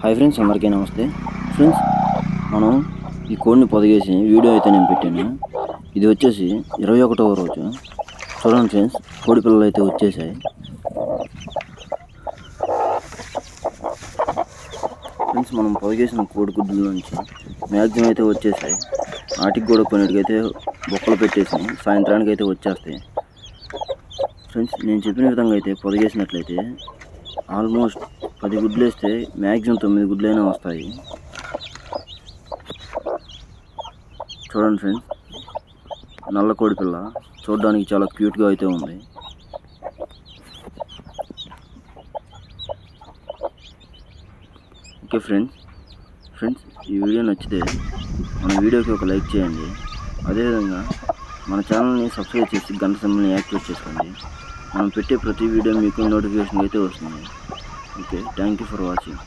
Hi friends అందరికీ నమస్తే. Friends మనం ఈ కోడ్ని పొదిగేసి వీడియో అయితే నేను పెట్టాను. ఇది వచ్చేసి ఇరవై ఒకటవ రోజు. చూడండి ఫ్రెండ్స్ కోడి పిల్లలు అయితే వచ్చేసాయి. ఫ్రెండ్స్ మనం పొదిగేసిన కోడి గుడ్ల నుంచి మ్యాక్సిమం అయితే వచ్చేసాయి. వాటికి కూడా కొన్నిటికైతే బొక్కలు పెట్టేసి సాయంత్రానికి అయితే వచ్చేస్తాయి. ఫ్రెండ్స్ నేను చెప్పిన విధంగా అయితే పొదిగేసినట్లయితే ఆల్మోస్ట్ పది గుడ్లు వేస్తే మ్యాక్సిమం తొమ్మిది గుడ్లైనా వస్తాయి. చూడండి ఫ్రెండ్స్ నల్ల కోడి పిల్ల చూడడానికి చాలా క్యూట్గా అయితే ఉంది. ఓకే ఫ్రెండ్స్ ఫ్రెండ్స్ ఈ వీడియో నచ్చితే మన వీడియోకి ఒక లైక్ చేయండి. అదేవిధంగా మన ఛానల్ని సబ్స్క్రైబ్ చేసి గంట సింబల్ని యాక్టివేట్ చేసుకోండి. మనం పెట్టే ప్రతి వీడియో మీకు నోటిఫికేషన్ అయితే వస్తుంది. Okay thank you for watching.